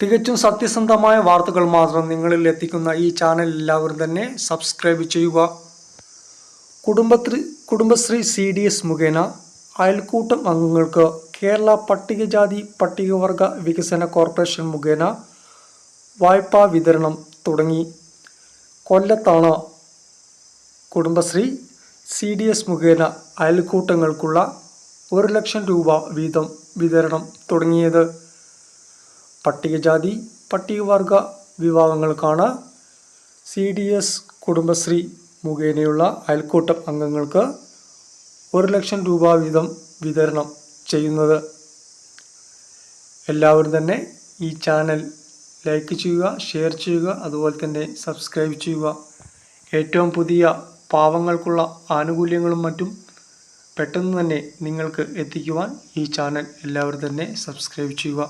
തികച്ചും സത്യസന്ധമായ വാർത്തകൾ മാത്രം നിങ്ങളിൽ എത്തിക്കുന്ന ഈ ചാനൽ എല്ലാവരും തന്നെ സബ്സ്ക്രൈബ് ചെയ്യുക. Kudumbashree Kudumbashree C D S മുഖേന അയൽക്കൂട്ടം അംഗങ്ങൾക്ക് കേരള പട്ടികജാതി പട്ടികവർഗ വികസന കോർപ്പറേഷൻ മുഖേന വായ്പാ വിതരണം തുടങ്ങി. കൊല്ലത്താണ് കുടുംബശ്രീ സി ഡി എസ് മുഖേന അയൽക്കൂട്ടങ്ങൾക്കുള്ള ഒരു ലക്ഷം രൂപ വീതം വിതരണം തുടങ്ങിയത്. പട്ടികജാതി പട്ടികവർഗ വിഭാഗങ്ങൾക്കാണ് സി ഡി എസ് കുടുംബശ്രീ മുഖേനയുള്ള അയൽക്കൂട്ടം അംഗങ്ങൾക്ക് ഒരു ലക്ഷം രൂപ വീതം വിതരണം ചെയ്യുന്നത്. എല്ലാവരും തന്നെ ഈ ചാനൽ ലൈക്ക് ചെയ്യുക ഷെയർ ചെയ്യുക അതുപോലെ തന്നെ സബ്സ്ക്രൈബ് ചെയ്യുക. ഏറ്റവും പുതിയ പാവങ്ങൾക്കുള്ള ആനുകൂല്യങ്ങളും മറ്റും പെട്ടെന്ന് തന്നെ നിങ്ങൾക്ക് എത്തിക്കുവാൻ ഈ ചാനൽ എല്ലാവരും തന്നെ സബ്സ്ക്രൈബ് ചെയ്യുക.